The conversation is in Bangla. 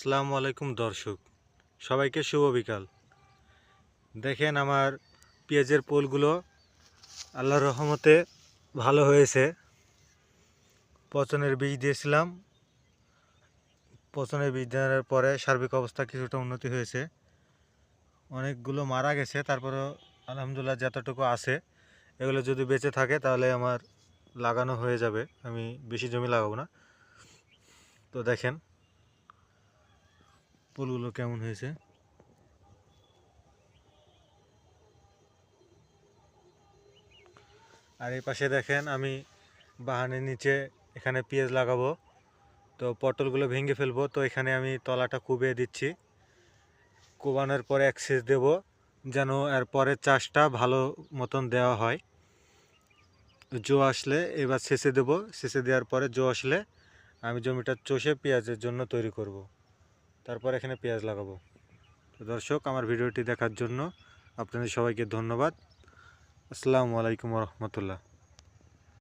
আসসালামু আলাইকুম দর্শক, সবাইকে শুভ বিকাল। দেখেন আমার পেঁয়াজের পোলগুলো আল্লাহর রহমতে ভালো হয়েছে। পচনের বীজ দিয়েছিলাম। পচনের বীজ দেওয়ার পরে সার্বিক অবস্থা কিছুটা উন্নতি হয়েছে। অনেকগুলো মারা গেছে, তারপরেও আলহামদুলিল্লাহ যতটুকু আছে, এগুলো যদি বেঁচে থাকে তাহলে আমার লাগানো হয়ে যাবে। আমি বেশি জমি লাগাবো না। তো দেখেন ফুলগুলো কেমন হয়েছে? আর এই পাশে দেখেন, আমি বাহানের নিচে এখানে পেঁয়াজ লাগাবো। তো পটলগুলো ভেঙে ফেলব। তো এখানে আমি তলাটা কুবিয়ে দিচ্ছি। কোবানোর পরে এক সেচ দেবো, যেন এর পরের চাষটা ভালো মতন দেওয়া হয়। জো আসলে এবার শেষে দেবো। শেষে দেওয়ার পরে জো আসলে আমি জমিটা চষে পেঁয়াজের জন্য তৈরি করব। তারপর এখানে পেঁয়াজ লাগাবো। তো দর্শক, আমার ভিডিওটি দেখার জন্য আপনাদের সবাইকে ধন্যবাদ। আসসালামু আলাইকুম রহমতুল্লাহ।